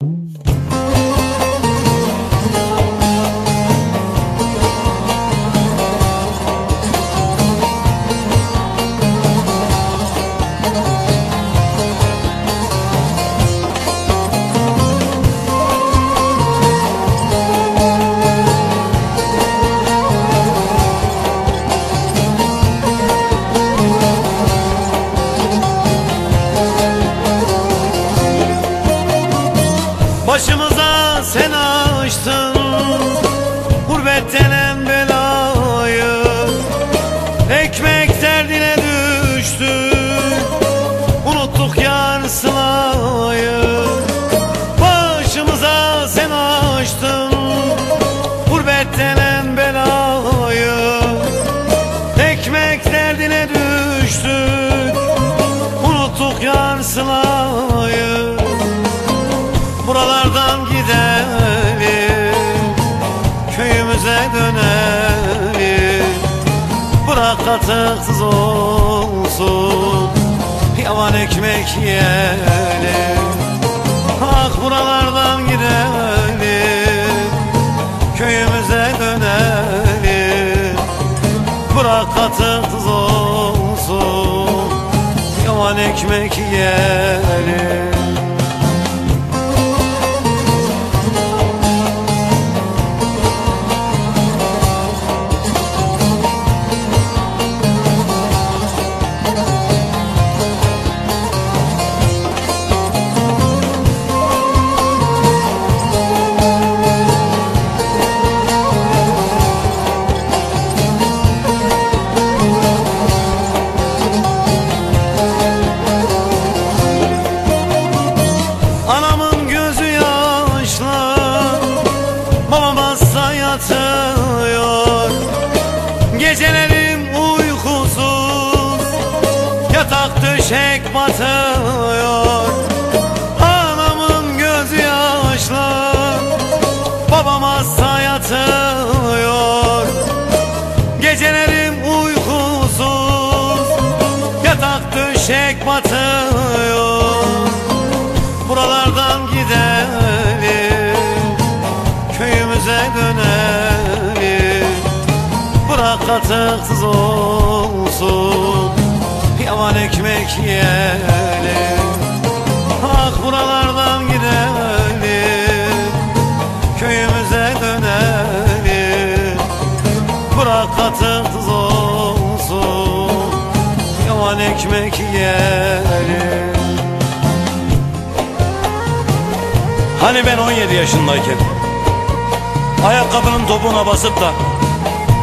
Thank mm -hmm. you. Başımıza sen açtın Gurbet denen belayı. Ekmek derdine düştük Unuttuk yar sılayı. Başımıza sen açtın Gurbet denen belayı katıksız olsun. Yavan ekmek yiyelim. Ah buralardan gidelim. Köyümüze dönelim. Bırak katıksız olsun. Yavan ekmek yiyelim yatıyor Gecelerim uykusuz Yatak döşek batıyor. Anamın gözü yaşlı Babam hasta yatıyor Gecelerim uykusuz Yatak döşek batıyor. Buralardan katıksız olsun. Yavan ekmek yiyelim. Ah buralardan gidelim. Köyümüze dönelim. Bırak katıksız olsun. Yavan ekmek yiyelim. Hani ben 17 yaşındayken Ayakkabının topuğuna basıp da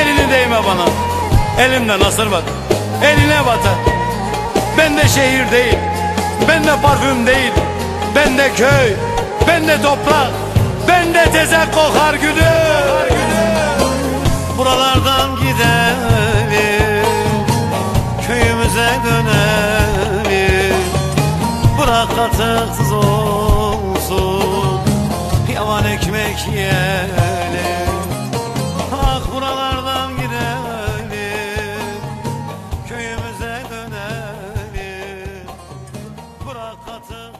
Elini değme bana. Elimde nasır var. Eline batar. Ben de şehir değil. Ben de parfüm değil. Ben de köy. Ben de toprak. Ben de tezek kokar gülüm Buralardan gidelim. Köyümüze dönelim. Bırak katıksız olsun. Yavan ekmek yiyelim Köyümüze dönelim Bırak katıksız olsun